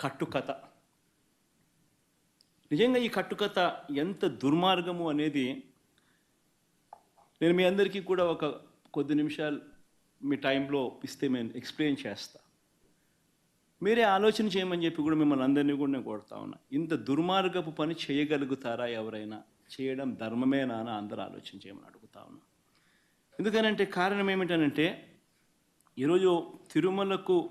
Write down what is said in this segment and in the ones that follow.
కట్టుకథ. నిజంగా ఈ కట్టుకథ ఎంత దుర్మార్గము అనేది నేను మీ అందరికీ కూడా ఒక కొద్ది నిమిషాలు మీ టైంలో ఇస్తే నేను ఎక్స్ప్లెయిన్ చేస్తా. మీరే ఆలోచన చేయమని చెప్పి కూడా మిమ్మల్ని అందరినీ కూడా నేను కొడతా ఉన్నా. ఇంత దుర్మార్గపు పని చేయగలుగుతారా ఎవరైనా? చేయడం ధర్మమేనా అని అందరూ ఆలోచన చేయమని అడుగుతా ఉన్నా. ఎందుకనంటే కారణం ఏమిటనంటే ఈరోజు తిరుమలకు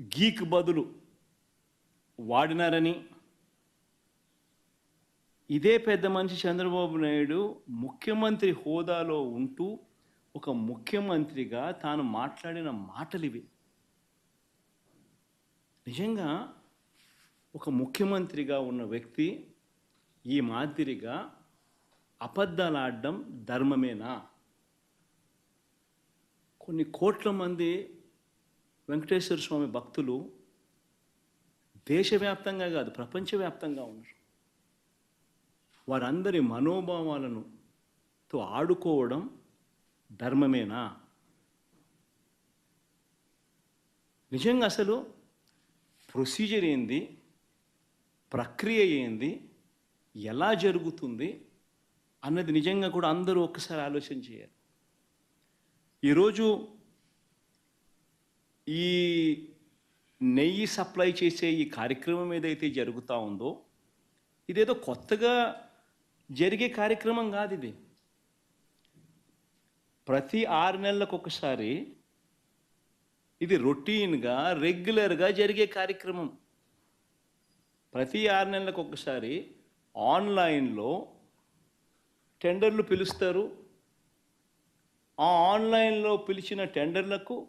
గీక్ బదులు వాడినారని. ఇదే పెద్ద మనిషి చంద్రబాబు నాయుడు ముఖ్యమంత్రి హోదాలో ఉంటూ ఒక ముఖ్యమంత్రిగా తాను మాట్లాడిన మాటలు ఇవి నిజంగా ఒక ముఖ్యమంత్రిగా ఉన్న వ్యక్తి ఈ మాదిరిగా అబద్ధాలు ఆడడం ధర్మమేనా? కొన్ని కోట్ల మంది వెంకటేశ్వర స్వామి భక్తులు దేశవ్యాప్తంగా కాదు ప్రపంచవ్యాప్తంగా ఉన్నారు. వారందరి మనోభావాలను తో ఆడుకోవడం ధర్మమేనా? నిజంగా అసలు ప్రొసీజర్ ఏంది? ప్రక్రియ ఏంది? ఎలా జరుగుతుంది? అన్నది నిజంగా కూడా అందరూ ఒక్కసారి ఆలోచన చేయాలి. ఈరోజు ఈ నెయ్యి సప్లై చేసే ఈ కార్యక్రమం ఏదైతే జరుగుతూ ఉందో ఇదేదో కొత్తగా జరిగే కార్యక్రమం కాదు ఇది. ప్రతి ఆరు నెలలకు ఒకసారి ఇది రొటీన్గా రెగ్యులర్గా జరిగే కార్యక్రమం. ప్రతి ఆరు నెలలకు ఒకసారి ఆన్లైన్లో టెండర్లు పిలుస్తారు. ఆ ఆన్లైన్లో పిలిచిన టెండర్లకు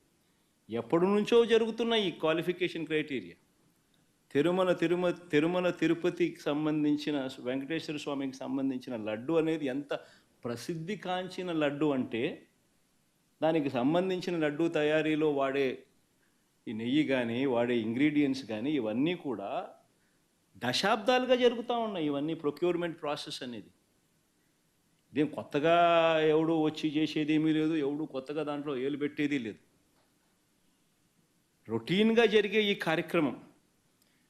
ఎప్పటి నుంచో జరుగుతున్న ఈ క్వాలిఫికేషన్ క్రైటీరియా. తిరుమల తిరుమ తిరుమల తిరుపతికి సంబంధించిన వెంకటేశ్వర స్వామికి సంబంధించిన లడ్డు అనేది ఎంత ప్రసిద్ధి కాంచిన లడ్డు అంటే దానికి సంబంధించిన లడ్డు తయారీలో వాడే ఈ నెయ్యి కానీ వాడే ఇంగ్రీడియంట్స్ కానీ ఇవన్నీ కూడా దశాబ్దాలుగా జరుగుతూ ఉన్నాయి ఇవన్నీ ప్రొక్యూర్మెంట్ ప్రాసెస్ అనేది. ఇదేం కొత్తగా ఎవడు వచ్చి చేసేది ఏమీ లేదు ఎవడు కొత్తగా దాంట్లో ఏలు పెట్టేది లేదు. రొటీన్గా జరిగే ఈ కార్యక్రమం